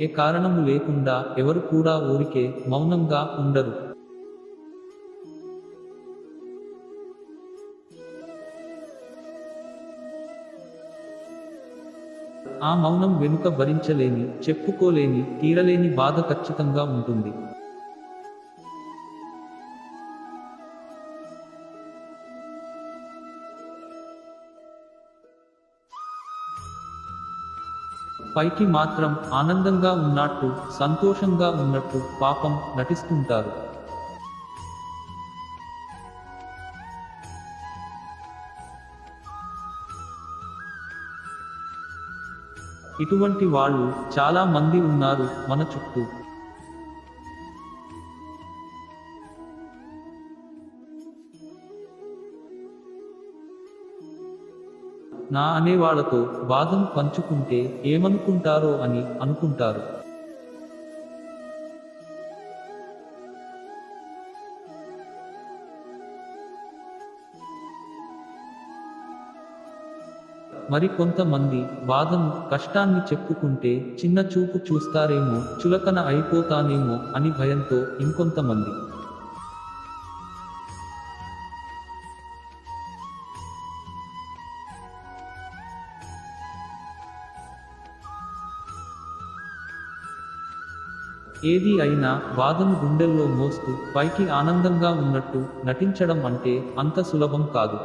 ఏ కారణము లేకుండా ఎవరు కూడా ఊరికే మౌనంగా ఉండరు. ఆ మౌనం వెనుక భరించలేని చెప్పుకోలేని తీరలేని బాధ ఖచ్చితంగా ఉంటుంది. పైకి మాత్రం ఆనందంగా ఉన్నట్టు సంతోషంగా ఉన్నట్టు పాపం నటిస్తుంటారు. ఇటువంటి వాళ్ళు చాలా మంది ఉన్నారు మన చుట్టూ. నా అనేవాళ్ళతో బాధను పంచుకుంటే ఏమనుకుంటారో అని అనుకుంటారు. మరి కొంతమంది బాధను కష్టాన్ని చెప్పుకుంటే చిన్న చూపు చూస్తారేమో చులకన అయిపోతానేమో అని భయంతో ఇంకొంతమంది. ఏది అయినా బాధను గుండెల్లో మోస్తూ పైకి ఆనందంగా ఉన్నట్టు నటించడం అంటే అంత సులభం కాదు.